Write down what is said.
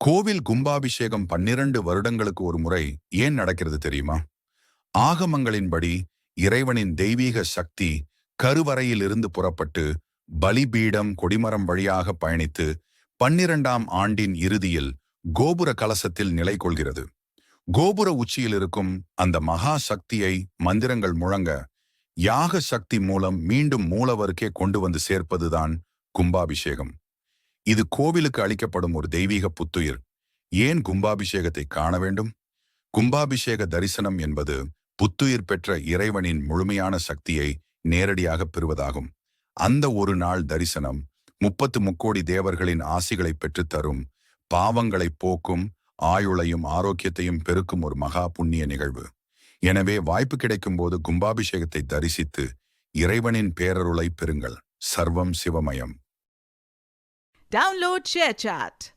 கோவில் கும்பாபிஷேகம் பன்னிரண்டு வருடங்களுக்கு ஒரு முறை ஏன் நடக்கிறது தெரியுமா? ஆகமங்களின்படி இறைவனின் தெய்வீக சக்தி கருவறையிலிருந்து புறப்பட்டு பலிபீடம் கொடிமரம் வழியாக பயணித்து பன்னிரண்டாம் ஆண்டின் இறுதியில் கோபுர கலசத்தில் நிலை கொள்கிறது. கோபுர உச்சியில் இருக்கும் அந்த மகா சக்தியை மந்திரங்கள் முழங்க யாக சக்தி மூலம் மீண்டும் மூலவருக்கே கொண்டு வந்து சேர்ப்பதுதான் கும்பாபிஷேகம். இது கோவிலுக்கு அளிக்கப்படும் ஒரு தெய்வீக புத்துயிர். ஏன் கும்பாபிஷேகத்தை காண வேண்டும்? கும்பாபிஷேக தரிசனம் என்பது புத்துயிர் பெற்ற இறைவனின் முழுமையான சக்தியை நேரடியாக பெறுவதாகும். அந்த ஒரு நாள் தரிசனம் முப்பத்து முக்கோடி தேவர்களின் ஆசிகளை பெற்றுத் தரும் பாவங்களை போக்கும் ஆயுளையும் ஆரோக்கியத்தையும் பெருக்கும் ஒரு மகா புண்ணிய நிகழ்வு. எனவே வாய்ப்பு கிடைக்கும் போது கும்பாபிஷேகத்தை தரிசித்து இறைவனின் பேரருளை பெறுங்கள். சர்வம் சிவமயம். Download ShareChat.